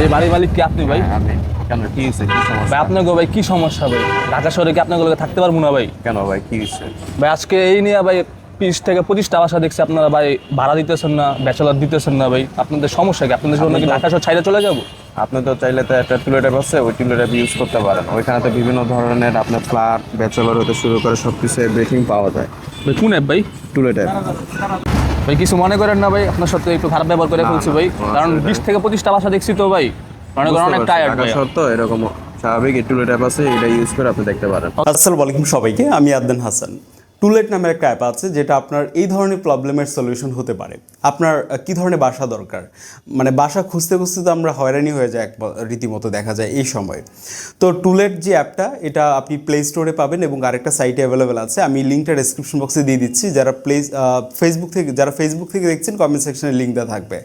এই বাড়ির মালিক কি আপনি ভাই? হ্যাঁ, আমি কেন কি হয়েছে? কি ভাই সমস্যা? আপনার গো ভাই কি সমস্যা ভাই? ঢাকা শহরে কি আপনার থাকতে পারব না ভাই? কেন ভাই কি হয়েছে? ভাই আজকে এই নিয়ে ভাই বিশ থেকে পঁচিশটা বাসা দেখছি আপনারা ভাই ভাড়া দিতেছেন না ব্যাচেলার দিতেছেন না ভাই। আপনাদের সমস্যা কি? আপনাদের জন্য কি ঢাকা শহর ছাইড়ে চলে যাব? আপনি তো চাইলে তো একটা টুলেটাপ আছে ওই টুলেটাপ ইউজ করতে পারেন। ওইখানে তো বিভিন্ন ধরনের আপনার ফ্ল্যাট ব্যাচেলর হতে শুরু করে সব কিছু ব্রেকিং পাওয়া যায়। ভাই কোন অ্যাপ ভাই? টুলেটাপ। ভাই কিছু মনে করেন না ভাই? আপনার সাথে একটু খারাপ ব্যবহার করে ফেলছি ভাই। কারণ বিশ থেকে পঁচিশটা বাসা দেখছি তো ভাই। মনে করেন অনেক টায়ার্ড ভাই। সত্য এরকম স্বাভাবিক একটু টুলেটাপ আছে এটা ইউজ করে আপনি দেখতে পারেন। আসসালামু আলাইকুম সবাইকে আমি আদনান হাসান। টুলেট নামের একটা অ্যাপ আছে যেটা আপনার এই ধরনের প্রবলেমের সলিউশন হতে পারে। আপনার কি ধরনের বাসা দরকার? মানে বাসা খুঁজতে খুঁজতে তো আমরা হয়রানি হয়ে যায় এক রীতিমতো দেখা যায় এই সময়। তো টুলেট যে অ্যাপটা, এটা আপনি প্লে স্টোরে পাবেন এবং আরেকটা সাইটে অ্যাভেলেবেল আছে। আমি লিঙ্কটা ডেসক্রিপশন বক্সে দিয়ে দিচ্ছি। যারা প্লে ফেসবুক থেকে, যারা ফেসবুক থেকে দেখছেন কমেন্ট সেকশনে লিঙ্ক দেওয়া থাকবে।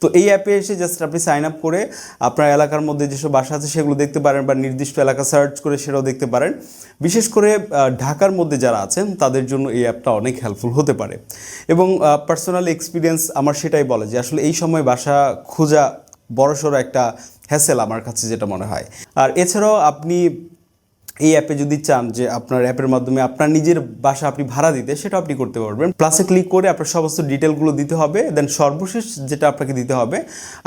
তো এই অ্যাপে এসে জাস্ট আপনি সাইন আপ করে আপনার এলাকার মধ্যে যেসব বাসা আছে সেগুলো দেখতে পারেন বা নির্দিষ্ট এলাকা সার্চ করে সেটাও দেখতে পারেন। বিশেষ করে ঢাকার মধ্যে যারা আছেন, তাদের জন্য এই অ্যাপটা অনেক হেল্পফুল হতে পারে। এবং পার্সোনাল এক্সপিরিয়েন্স আমার সেটাই বলে যে আসলে এই সময় বাসা খোঁজা বড়সড় একটা হ্যাসেল আমার কাছে যেটা মনে হয়। আর এছাড়াও আপনি এই অ্যাপে যদি চান যে আপনার অ্যাপের মাধ্যমে আপনার নিজের বাসা আপনি ভাড়া দিতে, সেটা আপনি করতে পারবেন। প্লাসে ক্লিক করে আপনার সমস্ত ডিটেলগুলো দিতে হবে দেন সর্বশেষ যেটা আপনাকে দিতে হবে,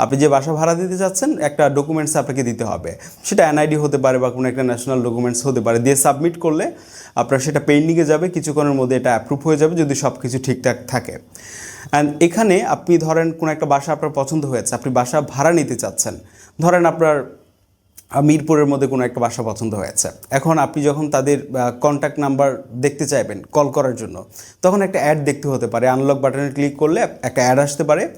আপনি যে বাসা ভাড়া দিতে চাচ্ছেন, একটা ডকুমেন্টস আপনাকে দিতে হবে। সেটা এনআইডি হতে পারে বা কোনো একটা ন্যাশনাল ডকুমেন্টস হতে পারে। দিয়ে সাবমিট করলে আপনার সেটা পেন্ডিংয়ে যাবে, কিছুক্ষণের মধ্যে এটা অ্যাপ্রুভ হয়ে যাবে, যদি সব কিছু ঠিকঠাক থাকে। অ্যান্ড এখানে আপনি ধরেন কোনো একটা বাসা আপনার পছন্দ হয়েছে, আপনি বাসা ভাড়া নিতে চাচ্ছেন। ধরেন আপনার মিরপুরের মধ্যে কোনো একটা বাসা পছন্দ হয়েছে। এখন আপনি যখন তাদের কন্ট্যাক্ট নাম্বার দেখতে চাইবেন কল করার জন্য, তখন একটা অ্যাড দেখতে হতে পারে। আনলক বাটনে ক্লিক করলে একটা অ্যাড আসতে পারে।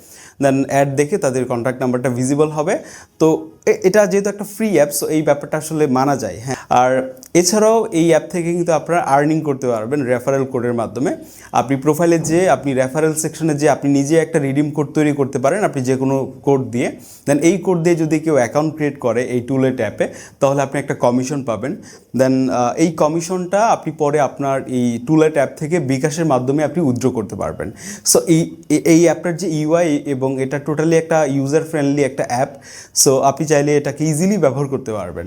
দেন অ্যাড দেখে তাদের কন্ট্যাক্ট নাম্বারটা ভিজিবল হবে। তো এটা যেহেতু একটা ফ্রি অ্যাপ সো এই ব্যাপারটা আসলে মানা যায় হ্যাঁ। আর এছাড়াও এই অ্যাপ থেকে কিন্তু আপনারা আর্নিং করতে পারবেন রেফারেল কোডের মাধ্যমে। আপনি প্রোফাইলে যে, আপনি রেফারেল সেকশনে যে, আপনি নিজে একটা রিডিম কোড তৈরি করতে পারেন, আপনি যে কোনো কোড দিয়ে। দেন এই কোড দিয়ে যদি কেউ অ্যাকাউন্ট ক্রিয়েট করে এই টুলেট অ্যাপে তাহলে আপনি একটা কমিশন পাবেন। দেন এই কমিশনটা আপনি পরে আপনার এই টুলেট অ্যাপ থেকে বিকাশের মাধ্যমে আপনি উইথড্র করতে পারবেন। সো এই, এই- অ্যাপটার যে ইউআই এবং এটা টোটালি একটা ইউজার ফ্রেন্ডলি একটা অ্যাপ সো আপনি চাইলে এটাকে ইজিলি ব্যবহার করতে পারবেন।